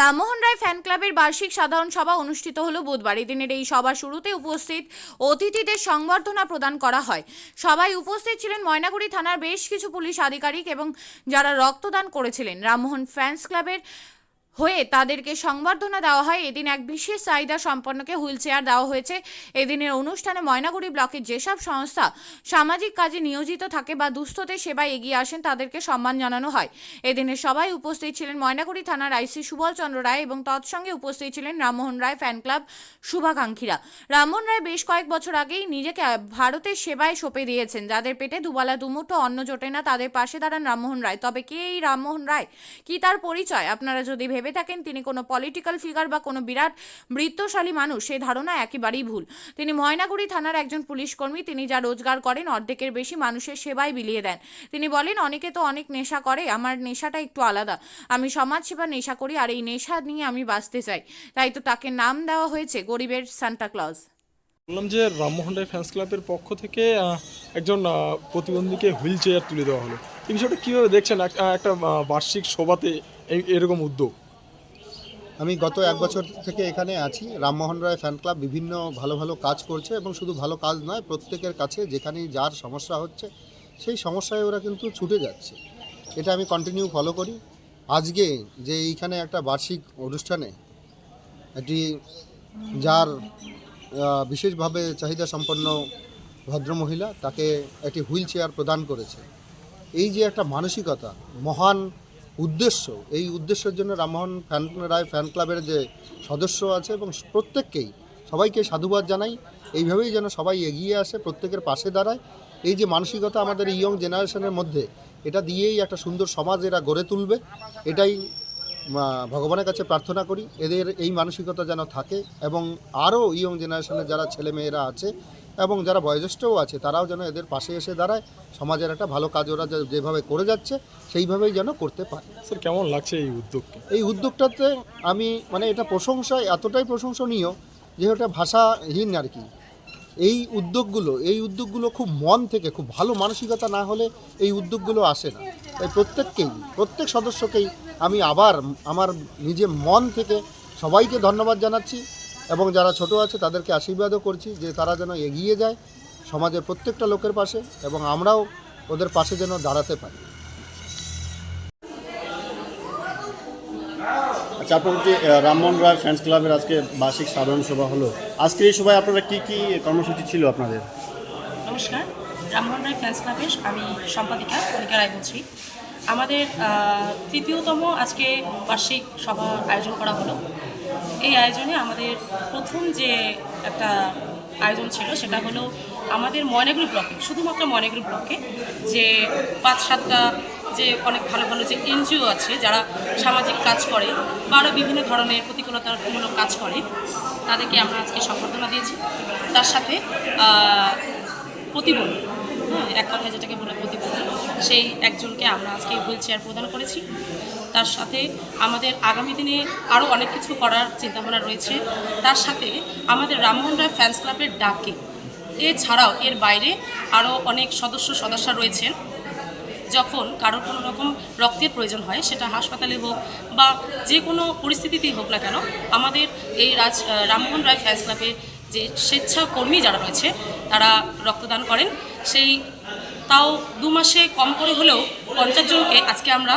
Rammohan Roy fan ক্লাবের বার্ষিক সাধারণ সভা অনুষ্ঠিত হলো বুধবার। এই দিনের এই সভা শুরুতে উপস্থিত অতিথিদের সংবর্ধনা প্রদান করা হয়। সবাই উপস্থিত ছিলেন ময়নাগুড়ি থানার বেশ কিছু পুলিশ আধিকারিক এবং যারা রক্তদান করেছিলেন, রামমোহন ফ্যান্স ক্লাবের হয়ে তাদেরকে সংবর্ধনা দেওয়া হয়। এদিন এক বিশেষ চাহিদা সম্পন্নকে হুইল চেয়ার দেওয়া হয়েছে। এদিনের অনুষ্ঠানে ময়নাগুড়ি ব্লকের যেসব সংস্থা সামাজিক কাজে নিয়োজিত থাকে বা দুস্থদের সেবায় এগিয়ে আসেন, তাদেরকে সম্মান জানানো হয়। এদিনে সবাই উপস্থিত ছিলেন ময়নাগুড়ি থানার আইসি সুবল চন্দ্র রায় এবং তৎসঙ্গে উপস্থিত ছিলেন রামমোহন রায় ফ্যান ক্লাব শুভাকাঙ্ক্ষীরা। রামমোহন রায় বেশ কয়েক বছর আগেই নিজেকে ভারতের সেবায় সঁপে দিয়েছেন। যাদের পেটে দুবেলা, দুমুঠো অন্ন জোটে না, তাদের পাশে দাঁড়ান রামমোহন রায়। তবে কে এই রামমোহন রায়? কি তার পরিচয়? আপনারা যদি ভেবে থাকেন তিনি কোনো পলিটিক্যাল ফিগার বা কোনো বিরাট বৃত্তশালী মানুষ, সেই ধারণা একেবারেই ভুল। তিনি ময়নাগুড়ি থানার একজন পুলিশ কর্মী তিনি যা রোজগার করেন অর্ধেকের বেশি মানুষের সেবায় বিলিয়ে দেন। তিনি বলেন, অনেকে তো অনেক নেশা করে, আমার নেশাটা একটু আলাদা। আমি সমাজসেবা নেশা করি আর এই নেশা নিয়ে আমি বাঁচতে চাই। তাই তো তাকে নাম দেওয়া হয়েছে গরিবের সান্টা ক্লজ বললাম যে রামমোহন রায় ফ্যান্স ক্লাবের পক্ষ থেকে একজন প্রতিবন্ধীকে হুইল চেয়ার তুলে দেওয়া হলো। এই বিষয়টা কীভাবে দেখছেন? একটা বার্ষিক সভাতে এরকম উদ্যোগ? আমি গত এক বছর থেকে এখানে আছি। রামমোহন রায় ফ্যান ক্লাব বিভিন্ন ভালো ভালো কাজ করছে এবং শুধু ভালো কাজ নয়, প্রত্যেকের কাছে যেখানেই যার সমস্যা হচ্ছে, সেই সমস্যায় ওরা কিন্তু ছুটে যাচ্ছে। এটা আমি কন্টিনিউ ফলো করি। আজকে যে এইখানে একটা বার্ষিক অনুষ্ঠানে একটি যার বিশেষভাবে চাহিদা সম্পন্ন ভদ্রমহিলা তাকে একটি হুইল চেয়ার প্রদান করেছে। এই যে একটা মানসিকতা, মহান উদ্দেশ্য, এই উদ্দেশ্যের জন্য রামমোহন ফ্যান রায় ফ্যান ক্লাবের যে সদস্য আছে এবং প্রত্যেককেই সবাইকে সাধুবাদ জানাই। এইভাবেই যেন সবাই এগিয়ে আসে, প্রত্যেকের পাশে দাঁড়ায়। এই যে মানসিকতা আমাদের ইয়ং জেনারেশনের মধ্যে, এটা দিয়েই একটা সুন্দর সমাজ এরা গড়ে তুলবে। এটাই ভগবানের কাছে প্রার্থনা করি। এদের এই মানসিকতা যেন থাকে এবং আরও ইয়ং জেনারেশনের যারা ছেলে মেয়েরা আছে এবং যারা বয়োজ্যেষ্ঠও আছে তারাও যেন এদের পাশে এসে দাঁড়ায়। সমাজের একটা ভালো কাজ ওরা যেভাবে করে যাচ্ছে সেইভাবেই যেন করতে পারে। স্যার কেমন লাগছে এই উদ্যোগকে? এই উদ্যোগটাতে আমি মানে এটা প্রশংসা এতটাই প্রশংসনীয় যে ওটা ভাষাহীন আর কি। এই উদ্যোগগুলো এই উদ্যোগগুলো খুব মন থেকে খুব ভালো মানসিকতা না হলে এই উদ্যোগগুলো আসে না। তাই প্রত্যেককেই প্রত্যেক সদস্যকেই আমি আবার আমার নিজে মন থেকে সবাইকে ধন্যবাদ জানাচ্ছি। এবং যারা ছোট আছে তাদেরকে আশীর্বাদও করছি যে তারা যেন এগিয়ে যায় সমাজের প্রত্যেকটা লোকের পাশে এবং আমরাও ওদের পাশে যেন দাঁড়াতে পারি। আচ্ছা যে রামমোহন রায় ফ্যান্স ক্লাবের আজকে বার্ষিক সাধারণ সভা হলো আজকে এই সভায় আপনারা কি কি কর্মসূচি ছিল আপনাদের? নমস্কার রামমোহন রায় ফ্যান্স ক্লাবের আমি সম্পাদিকা কণিকা রায় বলছি আমাদের তৃতীয়তম আজকে বার্ষিক সভা আয়োজন করা হলো। এই আয়োজনে আমাদের প্রথম যে একটা আয়োজন ছিল সেটা হলো আমাদের ময়নাগুড়ি ব্লকে শুধুমাত্র ময়নাগুড়ি ব্লকে যে পাঁচ সাতটা যে অনেক ভালো ভালো যে এনজিও আছে যারা সামাজিক কাজ করে বা আরও বিভিন্ন ধরনের প্রতিকূলতামূলক কাজ করে, তাদেরকে আমরা আজকে সম্বর্ধনা দিয়েছি। তার সাথে প্রতিবন্ধী হ্যাঁ এক কথায় যেটাকে বলে প্রতিবন্ধী, সেই একজনকে আমরা আজকে হুইল চেয়ার প্রদান করেছি। তার সাথে আমাদের আগামী দিনে আরও অনেক কিছু করার চিন্তাভাবনা রয়েছে। তার সাথে আমাদের রামমোহন রায় ফ্যান্স ক্লাবের ডাকে। এছাড়াও এর বাইরে আরও অনেক সদস্য সদস্য রয়েছেন। যখন কারোর কোনো রকম রক্তের প্রয়োজন হয়, সেটা হাসপাতালে হোক বা যে কোনো পরিস্থিতিতেই হোক না কেন, আমাদের এই রাজ রামমোহন রায় ফ্যান্স ক্লাবের যে স্বেচ্ছাকর্মী যারা রয়েছে, তারা রক্তদান করেন। সেই তাও দু মাসে কম করে হলেও পঞ্চাশ জনকে আজকে আমরা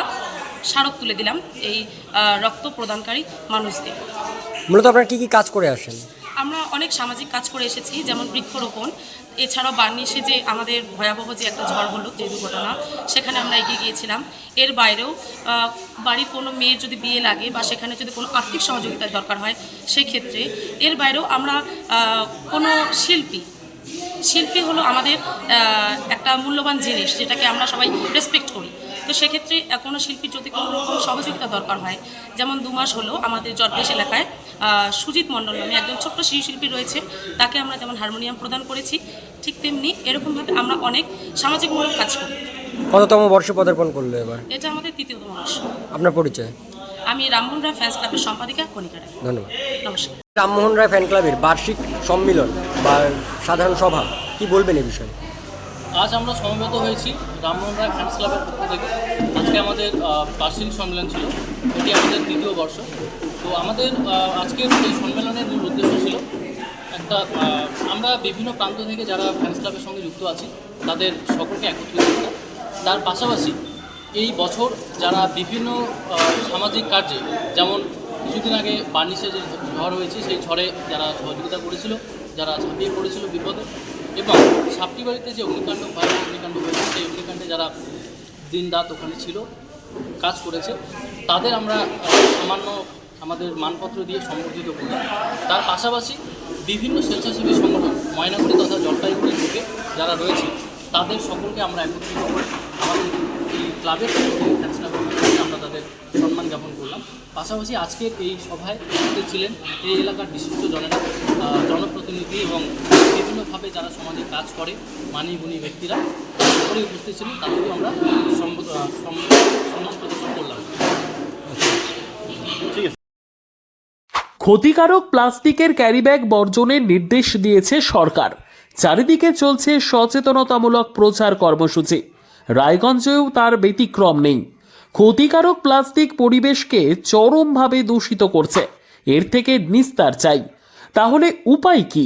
স্মারক তুলে দিলাম এই রক্ত প্রদানকারী মানুষদের। মূলত আপনারা কি কি কাজ করে আসেন? আমরা অনেক সামাজিক কাজ করে এসেছি যেমন বৃক্ষরোপণ। এছাড়াও বার্নিশে যে আমাদের ভয়াবহ যে একটা ঝড় হলো যে দুর্ঘটনা সেখানে আমরা এগিয়ে গিয়েছিলাম। এর বাইরেও বাড়ির কোনো মেয়ের যদি বিয়ে লাগে বা সেখানে যদি কোনো আর্থিক সহযোগিতার দরকার হয় সেক্ষেত্রে এর বাইরেও আমরা কোনো শিল্পী শিল্পী হলো আমাদের একটা মূল্যবান জিনিস যেটাকে আমরা সবাই রেসপেক্ট করি। তো সেক্ষেত্রে কোনো শিল্পীর যদি কোনো রকম সহযোগিতা দরকার হয় যেমন দু মাস হলো আমাদের জটবেশ এলাকায় সুজিত মণ্ডল নামে একজন ছোট্ট শিশু শিল্পী রয়েছে তাকে আমরা যেমন হারমোনিয়াম প্রদান করেছি ঠিক তেমনি এরকমভাবে আমরা অনেক সামাজিকমূলক কাজ করি। কততম বর্ষে পদার্পণ করল এবার? এটা আমাদের তৃতীয়তম বর্ষ। আপনার পরিচয়? আমি রামমোহন রায় ফ্যান্স ক্লাবের সম্পাদিকা কণিকা রায়। ধন্যবাদ। নমস্কার। রামমোহন রায় ফ্যান ক্লাবের বার্ষিক সম্মিলন বা সাধারণ সভা কি বলবেন এই বিষয়ে? আজ আমরা সমবেত হয়েছি রামমোহন রায় ফ্যান্স ক্লাবের পক্ষ থেকে। আজকে আমাদের বার্ষিক সম্মেলন ছিল। এটি আমাদের দ্বিতীয় বর্ষ। তো আমাদের আজকের এই সম্মেলনের মূল উদ্দেশ্য ছিল, একটা আমরা বিভিন্ন প্রান্ত থেকে যারা ফ্যান্স ক্লাবের সঙ্গে যুক্ত আছি, তাদের সকলকে একত্রিত করা। তার পাশাপাশি এই বছর যারা বিভিন্ন সামাজিক কার্যে, যেমন কিছুদিন আগে বার্নিশে যে ঝড় হয়েছে, সেই ঝড়ে যারা সহযোগিতা করেছিল, যারা ঝাঁপিয়ে পড়েছিল বিপদে এবং সাপটি বাড়িতে যে অগ্নিকাণ্ড ভয়াবহ অগ্নিকাণ্ড হয়েছে, সেই অগ্নিকাণ্ডে যারা দিন রাত ওখানে ছিল, কাজ করেছে, তাদের আমরা সামান্য আমাদের মানপত্র দিয়ে সম্বর্ধিত করলাম তার পাশাপাশি বিভিন্ন স্বেচ্ছাসেবী সংগঠন, ময়নাগুড়ি তথা জলপাইগুড়ির লোকে যারা রয়েছে, তাদের সকলকে আমরা একত্রিত করে আমাদের এই ক্লাবের থেকে থেকে আমরা তাদের সম্মান জ্ঞাপন করলাম। পাশাপাশি আজকের এই সভায় ছিলেন এই এলাকার বিশিষ্ট জনেরা জনপ্রতিনিধি এবং বিভিন্নভাবে যারা সমাজে কাজ করে মানি গুণী ব্যক্তিরা সকলেই উপস্থিত ছিলেন তাদেরকেও আমরা সম্মান প্রদর্শন করলাম। ঠিক আছে। ক্ষতিকারক প্লাস্টিকের ক্যারিব্যাগ বর্জনের নির্দেশ দিয়েছে সরকার। চারিদিকে চলছে সচেতনতামূলক প্রচার কর্মসূচি। রায়গঞ্জেও তার ব্যতিক্রম নেই। ক্ষতিকারক প্লাস্টিক পরিবেশকে চরমভাবে দূষিত করছে। এর থেকে নিস্তার চাই। তাহলে উপায় কি?